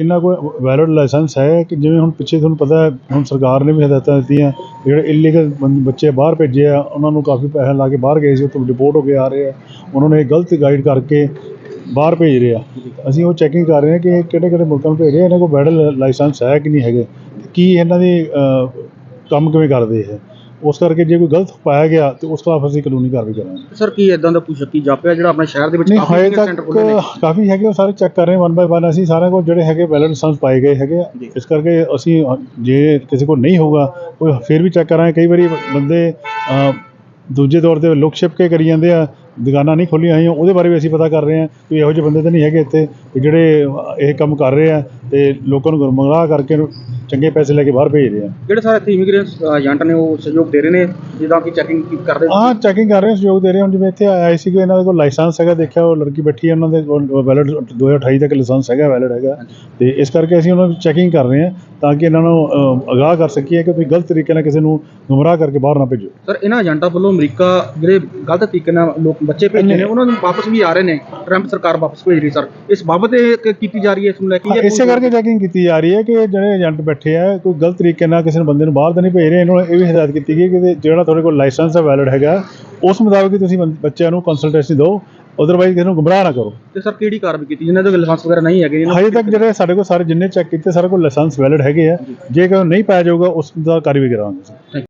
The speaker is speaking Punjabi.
ਇਹਨਾਂ ਕੋਲ ਵੈਲਿਡ ਲਾਇਸੈਂਸ ਹੈ ਕਿ ਜਿਵੇਂ ਹੁਣ ਪਿੱਛੇ ਤੁਹਾਨੂੰ ਪਤਾ ਹੈ, ਹੁਣ ਸਰਕਾਰ ਨੇ ਵੀ ਹਦਾਇਤਾਂ ਦਿੱਤੀਆਂ, ਜਿਹੜੇ ਇਲੀਗਲ ਬੱਚੇ ਬਾਹਰ ਭੇਜੇ ਆ, ਉਹਨਾਂ ਨੂੰ ਕਾਫੀ ਪੈਸੇ ਲਾ ਕੇ ਬਾਹਰ ਗਏ ਸੀ, ਉੱਥੋਂ ਡਿਪੋਰਟ ਹੋ ਕੇ ਆ ਰਹੇ ਆ, ਉਹਨਾਂ ਨੇ ਗਲਤ ਗਾਈਡ ਕਰਕੇ ਬਾਹਰ ਭੇਜ ਰਹੇ ਆ। ਅਸੀਂ ਉਹ ਚੈਕਿੰਗ ਕਰ ਰਹੇ ਹਾਂ ਕਿ ਕਿਹੜੇ ਕਿਹੜੇ ਮੁਲਕਾਂ ਨੂੰ ਭੇਜ ਰਹੇ ਇਹਨਾਂ ਕੋਲ ਵੈਲਿਡ ਲਾਇਸੈਂਸ ਹੈ ਕਿ ਨਹੀਂ ਹੈਗੇ, ਕੀ ਇਹਨਾਂ ਦੇ ਕੰਮ ਕਿਵੇਂ ਕਰਦੇ ਹੈ ਉਸ ਕਰਕੇ ਜੇ ਕੋਈ ਗਲਤ ਪਾਇਆ ਗਿਆ ਤੇ ਉਸ ਖਿਲਾਫ ਅਸੀਂ ਕਾਨੂੰਨੀ ਕਾਰਵਾਈ ਕਰਾਂਗੇ। ਸਰ ਕੀ ਇਦਾਂ ਦਾ ਕੋਈ ਸ਼ੱਕੀ ਜਾਪਿਆ ਜਿਹੜਾ ਆਪਣੇ ਸ਼ਹਿਰ ਦੇ ਵਿੱਚ ਨਹੀਂ ਫਿੰਗਰ ਤੱਕ ਕਾਫੀ ਹੈਗੇ ਉਹ ਸਾਰੇ ਚੈੱਕ ਕਰ ਰਹੇ ਵਨ ਬਾਏ ਵਨ ਅਸੀਂ ਸਾਰਿਆਂ ਕੋਲ ਜਿਹੜੇ ਹੈਗੇ ਵੈਲਿਡ ਲਾਇਸੈਂਸ ਪਾਏ ਗਏ ਹੈਗੇ। ਇਸ ਕਰਕੇ ਅਸੀਂ ਜੇ ਕਿਸੇ ਕੋਲ ਨਹੀਂ ਹੋਊਗਾ ਉਹ ਫਿਰ ਵੀ ਚੈੱਕ ਕਰਾਂਗੇ। ਕਈ ਵਾਰੀ ਬੰਦੇ ਦੂਜੇ ਤੌਰ ਤੇ ਲੁਕ ਛਿਪ ਕੇ ਕਰੀ ਜਾਂਦੇ ਆ ਦੁਕਾਨਾਂ ਨਹੀਂ ਖੋਲੀਆਂ ਹੋਈਆਂ ਉਹਦੇ ਬਾਰੇ ਵੀ ਅਸੀਂ ਪਤਾ ਕਰ ਰਹੇ ਹਾਂ ਕਿ ਇਹੋ ਜਿਹੇ ਬੰਦੇ ਤਾਂ ਨਹੀਂ ਹੈਗੇ ਇੱਥੇ ਜਿਹੜੇ ਇਹ ਕੰਮ ਕਰ ਰਹੇ ਆ ਤੇ ਲੋਕਾਂ ਨੂੰ ਗੁੰਮਰਾਹ ਕਰਕੇ ਚੰਗੇ ਪੈਸੇ ਲੈ ਕੇ ਬਾਹਰ ਭੇਜ ਰਹੇ ਆ। ਜਿਹੜੇ ਸਾਰੇ ਇੱਥੇ ਇਮੀਗ੍ਰੇਸ਼ਨ ਏਜੰਟ ਨੇ ਉਹ ਸਹਿਯੋਗ ਦੇ ਰਹੇ ਨੇ ਜਿੱਦਾਂ ਕਿ ਚੈਕਿੰਗ ਕਰਦੇ ਹਾਂ ਚੈਕਿੰਗ ਕਰ ਰਹੇ ਸਹਿਯੋਗ ਦੇ ਰਹੇ ਹਾਂ ਹੁਣ ਜਿਵੇਂ ਇੱਥੇ ਆਏ ਸੀਗੇ ਇਹਨਾਂ ਦੇ ਕੋਲ ਲਾਇਸੈਂਸ ਹੈਗਾ ਦੇਖਿਆ ਉਹ ਲੜਕੀ ਬੈਠੀ ਹੈ ਉਹਨਾਂ ਦੇ ਕੋਲ ਵੈਲਿਡ 2028 ਤੱਕ ਲਾਇਸੈਂਸ ਹੈਗਾ ਵੈਲਿਡ ਹੈਗਾ। ਤੇ ਇਸ ਕਰਕੇ ਅਸੀਂ ਉਹਨਾਂ ਦੀ ਚੈਕਿੰਗ ਕਰ ਰਹੇ ਹਾਂ ਤਾਂ ਕਿ ਇਹਨਾਂ ਨੂੰ ਅ, ਅਗਾਹ ਕਰ ਸਕੀਏ ਕਿ ਤੁਸੀਂ ਗਲਤ ਤਰੀਕੇ ਨਾਲ ਕਿਸੇ ਨੂੰ ਗੁੰਮਰਾਹ ਕਰਕੇ ਬਾਹਰ ਨਾ ਭੇਜੋ। ਸਰ ਇਹਨਾਂ ਏਜੰਟਾਂ ਵੱਲੋਂ ਅਮਰੀਕਾ ਜਿਹੜੇ ਗਲਤ ਤਰੀਕੇ ਨਾਲ ਲੋਕ ਬੱਚੇ ਭੇਜੇ ਨੇ ਉਹਨਾਂ ਨੂੰ ਵਾਪਸ ਵੀ ਆ ਰਹੇ ਨੇ। ਟਰੰਪ ਸਰਕਾਰ ਵਾਪਸ ਭੇਜ ਰਹੀ ਸਰ ਇਸ ਬਾਬਤ ਇਹ ਕ- ਕੀਤੀ ਜਾ ਰਹੀ ਹੈ ਇਸ ਨੂੰ ਲੈ ਕੇ ਹਾਂ, ਇਸੇ ਕਰਕੇ ਚੈਕਿੰਗ ਕੀਤੀ ਜਾ ਰਹੀ ਹੈ ਕਿ ਜਿਹੜੇ ਏਜੰਟ ਬੈਠੇ ਆ ਕੋਈ ਗਲਤ ਤਰੀਕੇ ਨਾਲ ਕਿਸੇ ਬੰਦੇ ਨੂੰ ਬਾਹਰ ਤਾਂ ਨਹੀਂ ਭੇਜ ਰਹੇ ਇਹਨਾਂ ਨੂੰ ਇਹ ਵੀ ਹਦਾਇਤ ਕੀਤੀ ਗਈ ਕਿ ਜਿਹੜਾ ਤੁਹਾਡੇ ਕੋਲ ਲਾਇਸੈਂਸ ਹੈ ਵੈਲਿਡ ਹੈਗਾ ਉਸ ਮੁਤਾਬਕ ਹੀ ਤੁਸੀਂ ਬੱਚਿਆਂ ਨੂੰ ਕੰਸਲਟੇਸ਼ਨ ਦਿਓ ਅਦਰਵਾਈਜ਼ ਕਿਸੇ ਨੂੰ ਗੁੰਮਰਾਹ ਨਾ ਕਰੋ। ਤੇ ਸਰ ਕਿਹੜੀ ਕਾਰਵਾਈ ਕੀਤੀ? ਜਿਨ੍ਹਾਂ ਦੇ ਲਾਇਸੈਂਸ ਵਗੈਰਾ ਨਹੀਂ ਹੈਗੇ ਇਹਨਾਂ ਹਜੇ ਤੱਕ ਜਿਹੜੇ ਸਾਡੇ ਕੋਲ ਸਾਰੇ ਜਿੰਨੇ ਚੈੱਕ ਕੀਤੇ ਸਾਰੇ ਕੋਲ ਲਾਇਸੈਂਸ ਵੈਲਿਡ ਹੈਗੇ ਆ। ਜੇ ਕੋਈ ਨਹੀਂ ਪਾਇਆ ਜਾਊਗਾ ਉਸ ਦਾ ਕਾਰਵਾਈ ਕਰਾਂਗੇ।